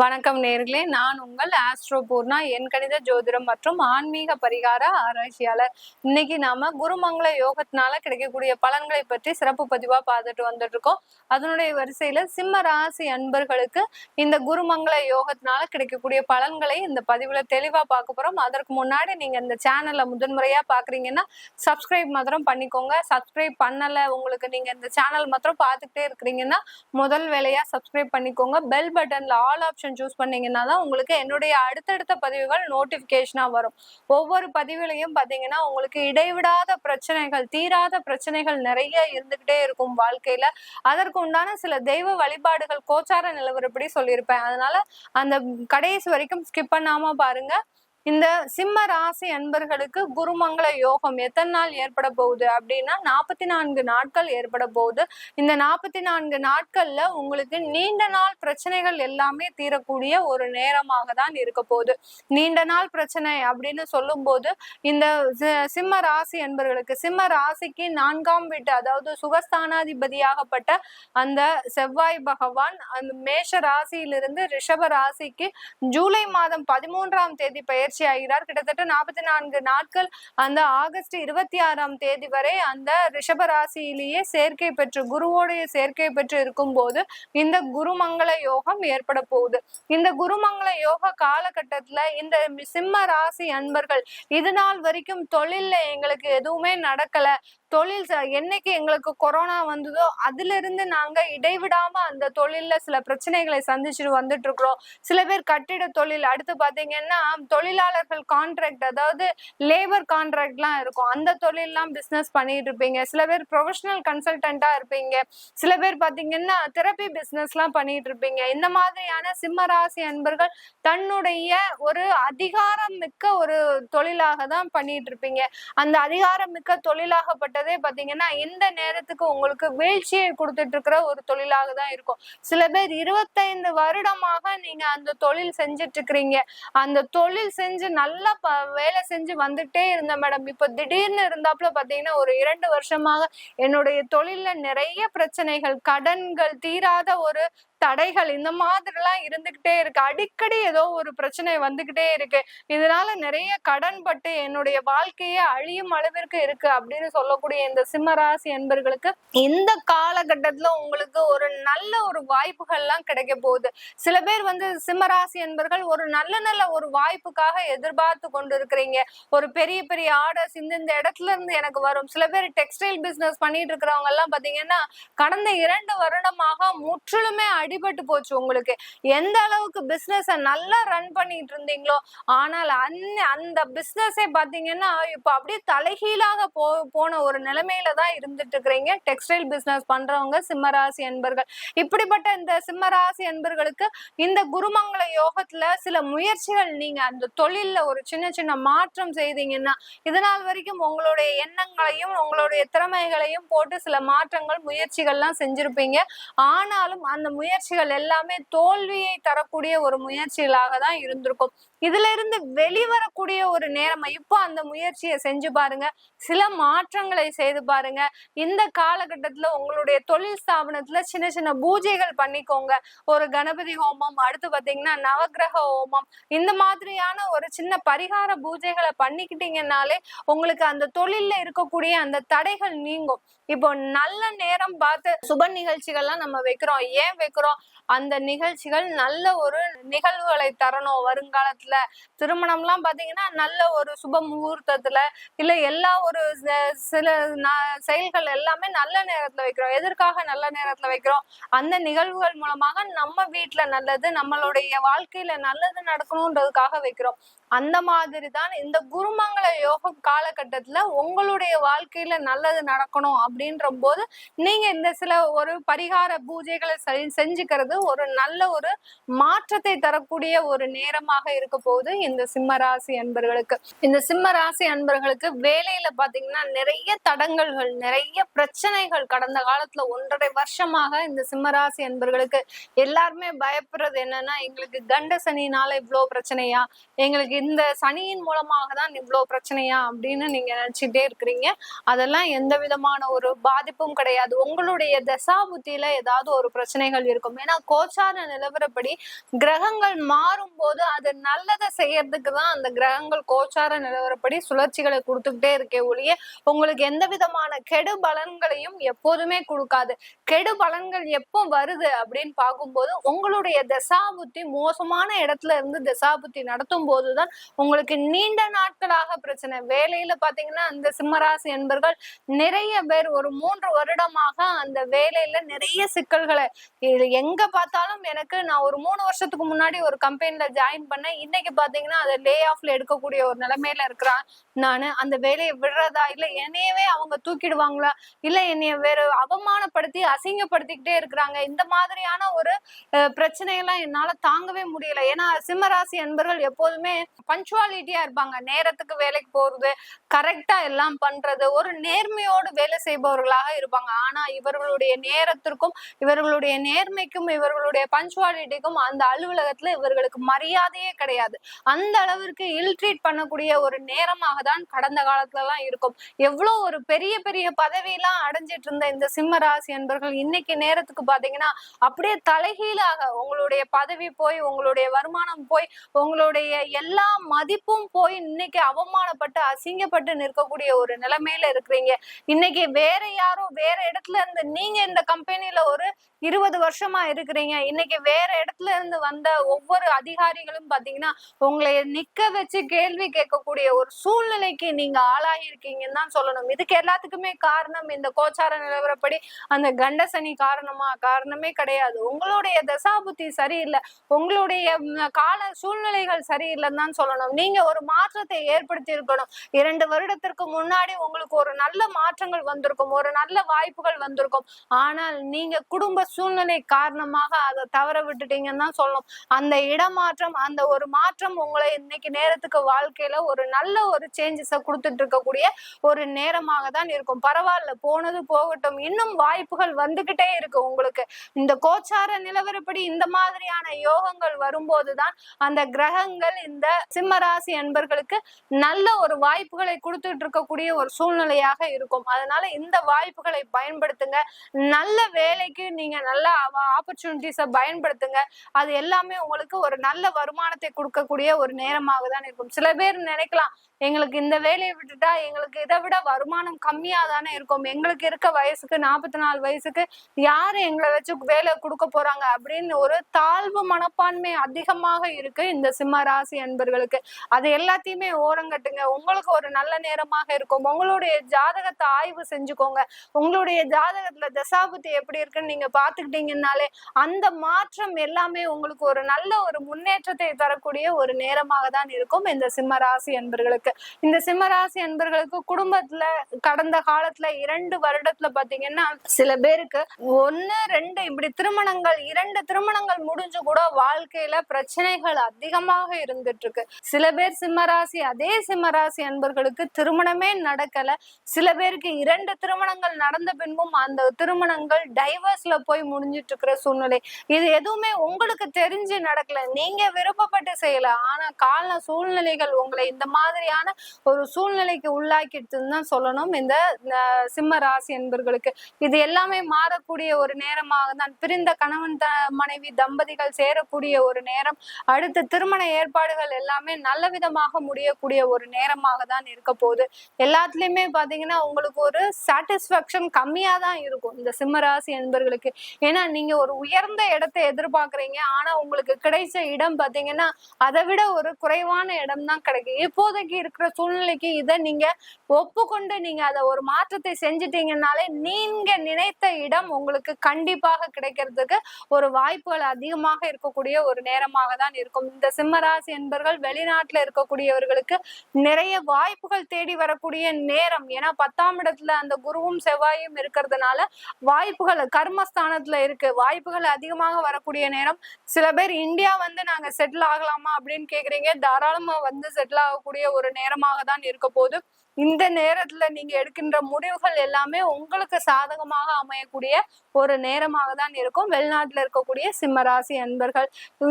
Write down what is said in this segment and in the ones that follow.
வணக்கம் நேர்களே. நான் உங்கள் ஆஸ்ட்ரோ பூர்ணா என் கணித ஜோதிடம் மற்றும் ஆன்மீக பரிகார ஆராய்ச்சியாளர். இன்னைக்கு நாம குருமங்கள யோகத்தினால கிடைக்கக்கூடிய பலன்களை பற்றி சிறப்பு பதிவா பார்த்துட்டு வந்துட்டு இருக்கோம் அதனுடைய வரிசையில சிம்ம ராசி அன்பர்களுக்கு இந்த குருமங்கள யோகத்தினால கிடைக்கக்கூடிய பலன்களை இந்த பதிவுல தெளிவா பார்க்க போறோம். அதற்கு முன்னாடி நீங்க இந்த சேனல்ல முதன்முறையா பாக்குறீங்கன்னா சப்ஸ்கிரைப் மாத்திரம் பண்ணிக்கோங்க. சப்ஸ்கிரைப் பண்ணல உங்களுக்கு நீங்க இந்த சேனல் மாத்திரம் பார்த்துக்கிட்டே இருக்கிறீங்கன்னா முதல் வேலையா சப்ஸ்கிரைப் பண்ணிக்கோங்க. பெல் பட்டன்ல ஆல் ஆப்ஷன் சூஸ் பண்ணீங்கன்னா தான் உங்களுக்கு என்னுடைய அடுத்தடுத்த பதிவுகள் நோட்டிஃபிகேஷனாக வரும். ஒவ்வொரு பதிவுலையும் பார்த்தீங்கன்னா உங்களுக்கு இடைவிடாத பிரச்சனைகள் தீராத பிரச்சனைகள் நிறைய இருந்துகிட்டே இருக்கும் வாழ்க்கையில. அதற்கு உண்டான சில தெய்வ வழிபாடுகள் கோச்சார நிலவரப்படி சொல்லியிருப்பேன். அதனால அந்த கடைசி வரைக்கும் ஸ்கிப் பண்ணாம பாருங்க. இந்த சிம்ம ராசி அன்பர்களுக்கு குருமங்கள யோகம் எத்தனை நாள் ஏற்பட போகுது அப்படின்னா நாற்பத்தி நான்கு நாட்கள் ஏற்பட போகுது. இந்த நாற்பத்தி நான்கு நாட்கள்ல உங்களுக்கு நீண்ட நாள் பிரச்சனைகள் எல்லாமே தீரக்கூடிய ஒரு நேரமாக தான் இருக்க போகுது. நீண்ட நாள் பிரச்சனை அப்படின்னு சொல்லும் போது இந்த சிம்ம ராசி அன்பர்களுக்கு சிம்ம ராசிக்கு நான்காம் வீட்டு அதாவது சுகஸ்தானாதிபதியாகப்பட்ட அந்த செவ்வாய் பகவான் அந்த மேஷ ராசியிலிருந்து ரிஷப ராசிக்கு ஜூலை மாதம் பதிமூன்றாம் தேதி பெயர் பயிற்சி ஆகிறார் கிட்டத்தட்ட நாற்பத்தி நான்கு நாட்கள் அந்த ஆகஸ்ட் இருபத்தி ஆறாம் தேதி வரை அந்த ரிஷப ராசியிலேயே சேர்க்கை பெற்று குருவோடைய சேர்க்கை பெற்று இருக்கும்போது இந்த குருமங்கள யோகம் ஏற்பட போகுது. இந்த குருமங்கள யோக காலகட்டத்துல இந்த சிம்ம ராசி அன்பர்கள் இது நாள் வரைக்கும் தொழில்ல எங்களுக்கு எதுவுமே நடக்கல. தொழில் என்னைக்கு எங்களுக்கு கொரோனா வந்ததோ அதுல இருந்து நாங்க இடைவிடாம அந்த தொழில்ல சில பிரச்சனைகளை சந்திச்சுட்டு வந்துட்டு இருக்கிறோம் சில பேர் கட்டிட தொழில் அடுத்து பாத்தீங்கன்னா தொழிலாளர்கள் கான்ட்ராக்ட் அதாவது லேபர் கான்ட்ராக்ட்லாம் இருக்கும். அந்த தொழிலெலாம் பிசினஸ் பண்ணிட்டு இருப்பீங்க. சில பேர் ப்ரொஃபஷனல் கன்சல்டண்டா இருப்பீங்க. சில பேர் பாத்தீங்கன்னா தெரப்பி பிஸ்னஸ்லாம் பண்ணிட்டு இருப்பீங்க. இந்த மாதிரியான சிம்ம ராசி அன்பர்கள் தன்னுடைய ஒரு அதிகாரம் மிக்க ஒரு தொழிலாக தான் பண்ணிட்டு இருப்பீங்க. அந்த அதிகாரம் மிக்க தொழிலாகப்பட்ட தொழிலாகப்பட்டதே பாத்தீங்கன்னா இந்த நேரத்துக்கு உங்களுக்கு வீழ்ச்சியை கொடுத்துட்டு இருக்கிற ஒரு தொழிலாக தான் இருக்கும். சில பேர் இருபத்தைந்து வருடமாக நீங்க அந்த தொழில் செஞ்சுட்டு இருக்கிறீங்க அந்த தொழில் செஞ்சு நல்லா வேலை செஞ்சு வந்துட்டே இருந்த மேடம். இப்போ திடீர்னு இருந்தாப்புல பாத்தீங்கன்னா ஒரு இரண்டு வருஷமாக என்னுடைய தொழில்ல நிறைய பிரச்சனைகள் கடன்கள் தீராத ஒரு தடைகள் இந்த மாதிரிலாம் இருந்துகிட்டே இருக்கு. அடிக்கடி ஏதோ ஒரு பிரச்சனை வந்துகிட்டே இருக்கு. இதனால நிறைய கடன் பட்டு என்னுடைய வாழ்க்கையே அழியும் அளவிற்கு இருக்கு அப்படின்னு சொல்லக்கூடிய இந்த சிம்மராசி என்பர்களுக்கு இந்த காலகட்டத்துல உங்களுக்கு ஒரு நல்ல ஒரு வாய்ப்புகள்லாம் கிடைக்க போகுது. சில பேர் வந்து சிம்மராசி என்பர்கள் ஒரு நல்ல நல்ல ஒரு வாய்ப்புக்காக எதிர்பார்த்து கொண்டு இருக்கிறீங்க ஒரு பெரிய பெரிய ஆர்டர்ஸ் இந்த இந்த இடத்துல இருந்து எனக்கு வரும். சில பேர் டெக்ஸ்டைல் பிசினஸ் பண்ணிட்டு இருக்கிறவங்க எல்லாம் பாத்தீங்கன்னா கடந்த இரண்டு வருடமாக முற்றிலுமே அடிபட்டு போச்சு உங்களுக்கு. எந்த அளவுக்கு பிசினஸ நல்லா ரன் பண்ணிட்டு இருந்தீங்களோ ஆனால் அந்த அந்த பிசினஸே பாத்தீங்கன்னா இப்ப அப்படியே தலைகீழாக போ போன ஒரு நிலைமையில தான் இருந்துட்டு இருக்கிறீங்க டெக்ஸ்டைல் பிசினஸ் பண்றவங்க சிம்மராசி என்பர்கள் இப்படிப்பட்ட இந்த சிம்மராசி என்பர்களுக்கு இந்த குருமங்கள யோகத்துல சில முயற்சிகள் நீங்க அந்த தொழில்ல ஒரு சின்ன சின்ன மாற்றம் செய்தீங்கன்னா இதனால் வரைக்கும் உங்களுடைய எண்ணங்களையும் உங்களுடைய திறமைகளையும் போட்டு சில மாற்றங்கள் முயற்சிகள்லாம் செஞ்சிருப்பீங்க. ஆனாலும் அந்த முயற்சி முயற்சிகள் எல்லாமே தோல்வியை தரக்கூடிய ஒரு முயற்சிகளாக தான் இருந்திருக்கும். இதுல இருந்து வெளிவரக்கூடிய ஒரு நேரம் இப்போ அந்த முயற்சியை செஞ்சு பாருங்க. சில மாற்றங்களை செய்து பாருங்க. இந்த காலகட்டத்துல உங்களுடைய தொழில் ஸ்தாபனத்துல சின்ன சின்ன பூஜைகள் பண்ணிக்கோங்க. ஒரு கணபதி ஹோமம் அடுத்து பாத்தீங்கன்னா நவக்கிரக ஹோமம். இந்த மாதிரியான ஒரு சின்ன பரிகார பூஜைகளை பண்ணிக்கிட்டீங்கன்னாலே உங்களுக்கு அந்த தொழில்ல இருக்கக்கூடிய அந்த தடைகள் நீங்கும். இப்போ நல்ல நேரம் பார்த்து சுப நிகழ்ச்சிகள்லாம் நம்ம வைக்கிறோம். ஏன் வைக்கிறோம்? அந்த நிகழ்ச்சிகள் நல்ல ஒரு நிகழ்வுகளை தரணும். வருங்காலத்துல திருமணம்லாம் பாத்தீங்கன்னா நல்ல ஒரு சுப முகூர்த்தத்துல இல்ல எல்லா ஒரு சில ந- செயல்கள் எல்லாமே நல்ல நேரத்துல வைக்கிறோம். எதற்காக நல்ல நேரத்துல வைக்கிறோம்? அந்த நிகழ்வுகள் மூலமாக நம்ம வீட்டுல நல்லது நம்மளுடைய வாழ்க்கையில நல்லது நடக்கணும்ன்றதுக்காக வைக்கிறோம். அந்த மாதிரி தான் இந்த குருமங்கள யோக காலகட்டத்தில் உங்களுடைய வாழ்க்கையில் நல்லது நடக்கணும் அப்படின்ற போது நீங்கள் இந்த சில ஒரு பரிகார பூஜைகளை செ- செஞ்சுக்கிறது ஒரு நல்ல ஒரு மாற்றத்தை தரக்கூடிய ஒரு நேரமாக இருக்க போகுது இந்த சிம்ம ராசி அன்பர்களுக்கு. இந்த சிம்ம ராசி அன்பர்களுக்கு வேலையில பாத்தீங்கன்னா நிறைய தடங்கல்கள் நிறைய பிரச்சனைகள் கடந்த காலத்துல ஒன்றரை வருஷமாக இந்த சிம்ம ராசி அன்பர்களுக்கு. எல்லாருமே பயப்படுறது என்னன்னா எங்களுக்கு கண்ட சனினால இவ்வளோ பிரச்சனையா? எங்களுக்கு இந்த சனியின் மூலமாக தான் இவ்வளோ பிரச்சனையா? அப்படின்னு நீங்க நினைச்சுட்டே இருக்கிறீங்க. அதெல்லாம் எந்த விதமான ஒரு பாதிப்பும் கிடையாது. உங்களுடைய தசா புத்தியில ஏதாவது ஒரு பிரச்சனைகள் இருக்கும். ஏன்னா கோச்சார நிலவரப்படி கிரகங்கள் மாறும் போது அது நல்லதை செய்யறதுக்கு தான் அந்த கிரகங்கள் கோச்சார நிலவரப்படி சுழற்சிகளை கொடுத்துக்கிட்டே இருக்கே ஒழிய உங்களுக்கு எந்த விதமான கெடு பலன்களையும் எப்போதுமே கொடுக்காது. கெடு பலன்கள் எப்போ வருது அப்படின்னு பார்க்கும்போது உங்களுடைய தசாபுத்தி மோசமான இடத்துல இருந்து தசாபுத்தி நடத்தும் போதுதான் உங்களுக்கு நீண்ட நாட்களாக பிரச்சனை வேலை வேலையில பாத்தீங்கன்னா அந்த சிம்மராசி என்பர்கள் நிறைய பேர் ஒரு மூன்று வருடமாக அந்த வேலையில நிறைய சிக்கல்களை இது எங்க பார்த்தாலும் எனக்கு நான் ஒரு மூணு வருஷத்துக்கு முன்னாடி ஒரு கம்பெனில ஜாயின் பண்ணேன். இன்னைக்கு பாத்தீங்கன்னா அதை லே ஆஃப்ல எடுக்கக்கூடிய ஒரு நிலைமையில இருக்கிறான் நானு. அந்த வேலையை விடுறதா இல்ல என்னையவே அவங்க தூக்கிடுவாங்களா? இல்ல என்னைய வேற அவமானப்படுத்தி அசிங்கப்படுத்திக்கிட்டே இருக்கிறாங்க. இந்த மாதிரியான ஒரு பிரச்சனையெல்லாம் என்னால தாங்கவே முடியல. ஏன்னா சிம்மராசி அன்பர்கள் எப்போதுமே பஞ்சுவாலிட்டியா இருப்பாங்க. நேரத்துக்கு வேலைக்கு போறது கரெக்டா எல்லாம் பண்றது. ஒரு நேர்மையோடு வேலை செய்பவர்களாக இருப்பாங்க. ஆனா இவர்களுடைய நேரத்திற்கும் இவர்களுடைய நேர்மைக்கும் இவர்களுடைய பஞ்சுவாலிட்டிக்கும் அந்த அலுவலகத்துல இவர்களுக்கு மரியாதையே கிடையாது. அந்த அளவிற்கு இல்ட்ரீட் பண்ணக்கூடிய ஒரு நேரமாக தான் கடந்த காலத்துல எல்லாம் இருக்கும். எவ்வளவு ஒரு பெரிய பெரிய பதவியெல்லாம் அடைஞ்சிட்டு இருந்த இந்த சிம்ம ராசி என்பர்கள் இன்னைக்கு நேரத்துக்கு பாத்தீங்கன்னா அப்படியே தலைகீழாக உங்களுடைய பதவி போய் உங்களுடைய வருமானம் போய் உங்களுடைய எல்லா மதிப்பும் போய் இன்னைக்கு அவமானப்பட்டு அசிங்கப்பட்டு நிற்கக்கூடிய ஒரு நிலைமையில இருக்கிறீங்க. இன்னைக்கு வேற யாரோ வேற இடத்துல இருந்து நீங்க இந்த கம்பெனில ஒரு இருபது வருஷமா இருக்கிறீங்க. இன்னைக்கு வேற இடத்துல இருந்து வந்த ஒவ்வொரு அதிகாரிகளும் பாத்தீங்கன்னா உங்களை நிக்க வச்சு கேள்வி கேட்கக்கூடிய ஒரு சூழ்நிலைக்கு நீங்க ஆளாகி இருக்கீங்கன்னு தான் சொல்லணும். இதுக்கு எல்லாத்துக்குமே காரணம் இந்த கோச்சார நிலவரப்படி அந்த கண்டசனி காரணமா? காரணமே கிடையாது. உங்களுடைய தசாபுத்தி சரியில்லை. உங்களுடைய கால சூழ்நிலைகள் சரியில்லைன்னு தான் சொல்லணும். நீங்க ஒரு மாற்றத்தை ஏற்படுத்தி இருக்கணும் இரண்டு வருடத்திற்கு முன்னாடி உங்களுக்கு ஒரு நல்ல மாற்றங்கள் வந்திருக்கும் ஒரு நல்ல வாய்ப்புகள் வந்திருக்கும். ஆனால் நீங்க குடும்ப சூழ்நிலை காரணமாக அதை தவற விட்டுட்டீங்கன்னு தான் சொல்லணும். அந்த இடமாற்றம் அந்த ஒரு மாற்றம் உங்களை இன்னைக்கு நேரத்துக்கு வாழ்க்கையில ஒரு நல்ல ஒரு சேஞ்சஸை கொடுத்துட்டு இருக்கக்கூடிய ஒரு நேரமாக தான் இருக்கும். பரவாயில்ல போனது போகட்டும். இன்னும் வாய்ப்புகள் வந்துகிட்டே இருக்கு உங்களுக்கு. இந்த கோச்சார நிலவரப்படி இந்த மாதிரியான யோகங்கள் வரும்போதுதான் அந்த கிரகங்கள் இந்த சிம்மராசி அன்பர்களுக்கு நல்ல ஒரு வாய்ப்பு வாய்ப்புகளை கொடுத்துட்டு இருக்கக்கூடிய ஒரு சூழ்நிலையாக இருக்கும். அதனால இந்த வாய்ப்புகளை பயன்படுத்துங்க. நல்ல வேலைக்கு நீங்க நல்ல ஆப்பர்ச்சுனிட்டிஸை பயன்படுத்துங்க. அது எல்லாமே உங்களுக்கு ஒரு நல்ல வருமானத்தை கொடுக்கக்கூடிய ஒரு நேரமாக தான் இருக்கும். சில பேர் நினைக்கலாம் எங்களுக்கு இந்த வேலையை விட்டுட்டா எங்களுக்கு இதை விட வருமானம் கம்மியா தானே இருக்கும். எங்களுக்கு இருக்க வயசுக்கு நாற்பத்தி நாலு வயசுக்கு யாரு எங்களை வச்சு வேலை கொடுக்க போறாங்க அப்படின்னு ஒரு தாழ்வு மனப்பான்மை அதிகமாக இருக்கு இந்த சிம்ம ராசி அன்பர்களுக்கு. அது எல்லாத்தையுமே ஓரங்கட்டுங்க உங்களுக்கு ஒரு நல்ல நேரமாக இருக்கும். உங்களுடைய ஜாதகத்தை ஆய்வு செஞ்சுக்கோங்க. உங்களுடைய ஜாதகத்துல தசாபுத்தி எப்படி இருக்குன்னு நீங்க பாத்துக்கிட்டீங்கன்னாலே அந்த மாற்றம் எல்லாமே உங்களுக்கு ஒரு நல்ல ஒரு முன்னேற்றத்தை தரக்கூடிய ஒரு நேரமாக தான் இருக்கும் இந்த சிம்ம ராசி அன்பர்களுக்கு. இந்த சிம்மராசி அன்பர்களுக்கு குடும்பத்துல கடந்த காலத்துல இரண்டு வருடத்துல பாத்தீங்கன்னா சில பேருக்கு ஒண்ணு ரெண்டு இப்படி திருமணங்கள் இரண்டு திருமணங்கள் முடிஞ்சு கூட வாழ்க்கையில பிரச்சனைகள் அதிகமாக இருந்துட்டு இருக்கு சில பேர் சிம்மராசி அதே சிம்மராசி அன்பர்களுக்கு திருமணமே நடக்கல. சில பேருக்கு இரண்டு திருமணங்கள் நடந்த பின்பும் அந்த திருமணங்கள் டைவர்ஸ்ல போய் முடிஞ்சிட்டு இருக்கிற சூழ்நிலை. இது எதுவுமே உங்களுக்கு தெரிஞ்சு நடக்கல. நீங்க விருப்பப்பட்டு செய்யல. ஆனா கால சூழ்நிலைகள் உங்களை இந்த மாதிரி மாதிரியான ஒரு சூழ்நிலைக்கு உள்ளாக்கிட்டுன்னு தான் சொல்லணும். இந்த சிம்ம ராசி என்பர்களுக்கு இது எல்லாமே மாறக்கூடிய ஒரு நேரமாக தான் பிரிந்த கணவன் த மனைவி தம்பதிகள் சேரக்கூடிய ஒரு நேரம். அடுத்த திருமண ஏற்பாடுகள் எல்லாமே நல்ல விதமாக முடியக்கூடிய ஒரு நேரமாக தான் இருக்க போகுது. எல்லாத்துலயுமே பாத்தீங்கன்னா உங்களுக்கு ஒரு சாட்டிஸ்பாக்சன் கம்மியா தான் இருக்கும் இந்த சிம்ம ராசி என்பர்களுக்கு. ஏன்னா நீங்க ஒரு உயர்ந்த இடத்தை எதிர்பார்க்கறீங்க. ஆனா உங்களுக்கு கிடைச்ச இடம் பாத்தீங்கன்னா அதை விட ஒரு குறைவான இடம் தான் கிடைக்கும். இப்போதைக்கு இருக்கிற சூழ்நிலைக்கு இதை நீங்க ஒப்புக்கொண்டு நீங்க அதை ஒரு மாற்றத்தை செஞ்சிட்டீங்கனாலே நீங்க நினைத்த இடம் உங்களுக்கு கண்டிப்பாக கிடைக்கிறதுக்கு ஒரு வாய்ப்புகள் அதிகமாக இருக்கக்கூடிய ஒரு நேரமாக தான் இருக்கும். இந்த சிம்மராசி என்பர்கள் வெளிநாட்டுல இருக்கக்கூடியவர்களுக்கு நிறைய வாய்ப்புகள் தேடி வரக்கூடிய நேரம். ஏன்னா பத்தாம் இடத்துல அந்த குருவும் செவ்வாயும் இருக்கிறதுனால வாய்ப்புகள் கர்மஸ்தானத்துல இருக்கு. வாய்ப்புகள் அதிகமாக வரக்கூடிய நேரம். சில பேர் இந்தியா வந்து நாங்க செட்டில் ஆகலாமா? அப்படின்னு கேக்குறீங்க. தாராளமா வந்து செட்டில் ஆகக்கூடிய ஒரு நேரமாக தான் இருக்க போது இந்த நேரத்துல நீங்க எடுக்கின்ற முடிவுகள் எல்லாமே உங்களுக்கு சாதகமாக அமையக்கூடிய ஒரு நேரமாக தான் இருக்கும். வெளிநாட்டுல இருக்கக்கூடிய சிம்மராசி அன்பர்கள்.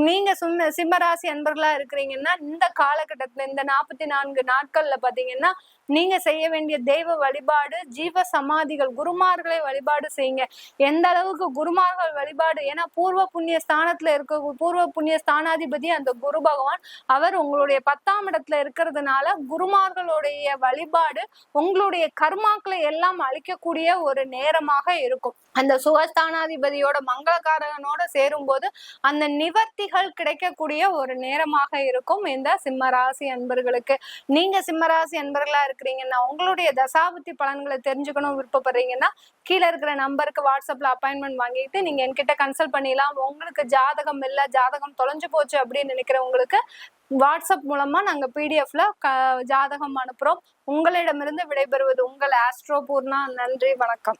நீங்க சும்ம சிம்மராசி அன்பர்களா இருக்கிறீங்கன்னா இந்த காலகட்டத்துல இந்த நாற்பத்தி நான்கு நாட்கள்ல பாத்தீங்கன்னா நீங்க செய்ய வேண்டிய தெய்வ வழிபாடு ஜீவ சமாதிகள் குருமார்களை வழிபாடு செய்யுங்க. எந்த அளவுக்கு குருமார்கள் வழிபாடு ஏன்னா பூர்வ புண்ணிய ஸ்தானத்துல இருக்க பூர்வ புண்ணிய ஸ்தானாதிபதி அந்த குரு பகவான் அவர் உங்களுடைய பத்தாம் இடத்துல இருக்கிறதுனால குருமார்களுடைய வழிபாடு உங்களுடைய கர்மாக்களை எல்லாம் அழிக்கக்கூடிய ஒரு நேரமாக இருக்கும். அந்த சுகஸ்தானாதிபதியோட மங்களகாரகனோட சேரும்போது அந்த நிவர்த்திகள் கிடைக்கக்கூடிய ஒரு நேரமாக இருக்கும் இந்த சிம்மராசி அன்பர்களுக்கு. நீங்க சிம்மராசி அன்பர்களா இருக்க இருக்கிறீங்கன்னா உங்களுடைய தசாபுத்தி பலன்களை தெரிஞ்சுக்கணும் விருப்பப்படுறீங்கன்னா கீழே இருக்கிற நம்பருக்கு வாட்ஸ்அப்ல அப்பாயின்மெண்ட் வாங்கிட்டு நீங்க என்கிட்ட கன்சல்ட் பண்ணிடலாம். உங்களுக்கு ஜாதகம் இல்ல ஜாதகம் தொலைஞ்சு போச்சு அப்படின்னு நினைக்கிறவங்களுக்கு வாட்ஸ்அப் மூலமா நாங்க பிடிஎஃப்ல ஜாதகம் அனுப்புறோம். உங்களிடமிருந்து விடைபெறுவது உங்கள் ஆஸ்ட்ரோ பூர்ணா. நன்றி வணக்கம்.